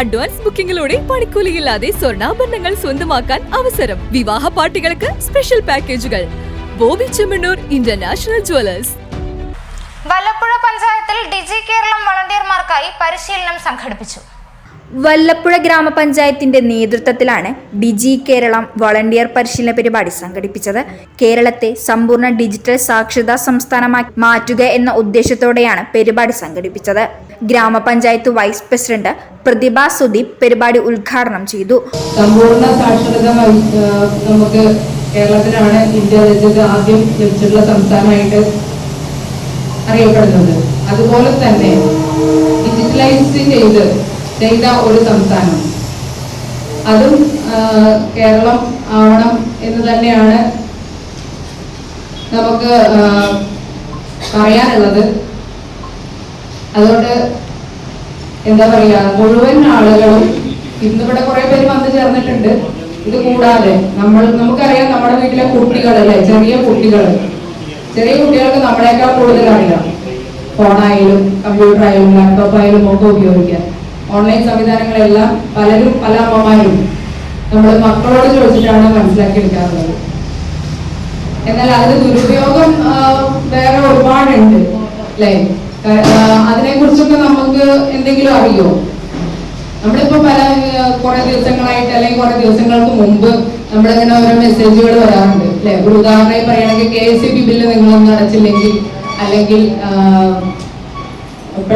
Advance ബുക്കിംഗിലൂടെ പണിക്കൂലിയില്ലാതെ സ്വർണാഭരണങ്ങൾ സ്വന്തമാക്കാൻ അവസരം. വിവാഹ പാർട്ടികൾക്ക് സ്പെഷ്യൽ പാക്കേജുകൾ. ബോബി ചെമ്മണ്ണൂർ ഇന്റർനാഷണൽ ജുവലേഴ്സ് വല്ലപ്പുഴ പഞ്ചായത്തിൽ ഡിജി കേരളം വളണ്ടിയർമാർക്കായി പരിശീലനം സംഘടിപ്പിച്ചു. വല്ലപ്പുഴ ഗ്രാമപഞ്ചായത്തിന്റെ നേതൃത്വത്തിലാണ് ഡിജി കേരളം വളണ്ടിയർ പരിശീലന പരിപാടി സംഘടിപ്പിച്ചത്. കേരളത്തെ സമ്പൂർണ ഡിജിറ്റൽ സാക്ഷരതാ സംസ്ഥാനമാക്കി മാറ്റുക എന്ന ഉദ്ദേശത്തോടെയാണ് പരിപാടി സംഘടിപ്പിച്ചത്. ഗ്രാമപഞ്ചായത്ത് വൈസ് പ്രസിഡന്റ് പ്രതിഭ സുദീപ് പരിപാടി ഉദ്ഘാടനം ചെയ്തു. സമ്പൂർണ സാക്ഷരത നമുക്ക് കേരളത്തിലാണ് ഇന്ത്യ രാജ്യത്ത് ആദ്യം ലഭിച്ചിട്ടുള്ള സംസ്ഥാനമായിട്ട് അറിയപ്പെടുന്നത്. അതുപോലെ തന്നെ ഡിജിറ്റലൈസ് ചെയ്ത് ചെയ്ത ഒരു സംസ്ഥാനം. അതും കേരളം ആവണം എന്ന് തന്നെയാണ് നമുക്ക് പറയാനുള്ളത്. അതുകൊണ്ട് എന്താ പറയാ മുഴുവൻ ആളുകളും ഇന്നിവിടെ കുറെ പേര് വന്നു ചേർന്നിട്ടുണ്ട്. ഇത് കൂടാതെ നമ്മൾ നമുക്കറിയാം നമ്മുടെ വീട്ടിലെ കുട്ടികൾ അല്ലെ? ചെറിയ കുട്ടികൾ. ചെറിയ കുട്ടികൾക്ക് നമ്മളെക്കാൾ കൂടുതൽ അറിയാം. ഫോണായാലും കമ്പ്യൂട്ടർ ആയാലും ലാപ്ടോപ്പ് ആയാലും ഒക്കെ ഉപയോഗിക്കാം ഓൺലൈൻ സംവിധാനങ്ങളെല്ലാം പലരും പല അമ്മമാരും നമ്മൾ മക്കളോട് ചോദിച്ചിട്ടാണ് മനസ്സിലാക്കിയെടുക്കാറുള്ളത് എന്നാൽ അതിന് ദുരുപയോഗം വേറെ ഒരുപാടുണ്ട്. അല്ലേ? കുറിച്ചൊക്കെ നമുക്ക് എന്തെങ്കിലും അറിയോ? നമ്മളിപ്പോ പല കുറെ ദിവസങ്ങളായിട്ട് അല്ലെങ്കിൽ കുറെ ദിവസങ്ങൾക്ക് മുമ്പ് നമ്മളിങ്ങനെ ഓരോ മെസ്സേജുകൾ വരാറുണ്ട് അല്ലെ? ഒരു ഉദാഹരണമായി പറയുകയാണെങ്കിൽ K S C B bill നിങ്ങളൊന്നും അടച്ചില്ലെങ്കിൽ അല്ലെങ്കിൽ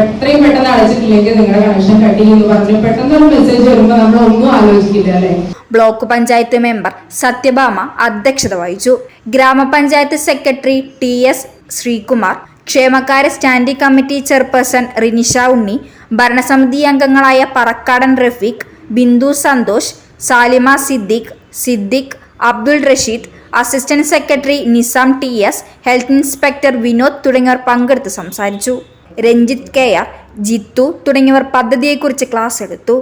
എത്രയും പെട്ടെന്ന് അടച്ചിട്ടില്ലെങ്കിൽ നിങ്ങളുടെ കണക്ഷൻ കട്ട് എന്ന് പറഞ്ഞു പെട്ടെന്ന് ഒരു മെസ്സേജ് വരുമ്പോൾ നമ്മൾ ഒന്നും ആലോചിക്കില്ല അല്ലെ? ബ്ലോക്ക് പഞ്ചായത്ത് മെമ്പർ സത്യഭാമ അധ്യക്ഷത വഹിച്ചു. ഗ്രാമപഞ്ചായത്ത് സെക്രട്ടറി ടി എസ് ശ്രീകുമാർ ക്ഷേമകാര്യ standing committee chairperson Rinisha Unni ഭരണസമിതി അംഗങ്ങളായ Parakkadan Rafeeq Bindu Santhosh Salima Siddique Siddique Abdul Rasheed assistant secretary Nizam T S health inspector Vinod തുടങ്ങിയവർ പങ്കെടുത്ത് സംസാരിച്ചു. രഞ്ജിത്ത് കെ ജിത്തു തുടങ്ങിയവർ പദ്ധതിയെക്കുറിച്ച് ക്ലാസ് എടുത്തു.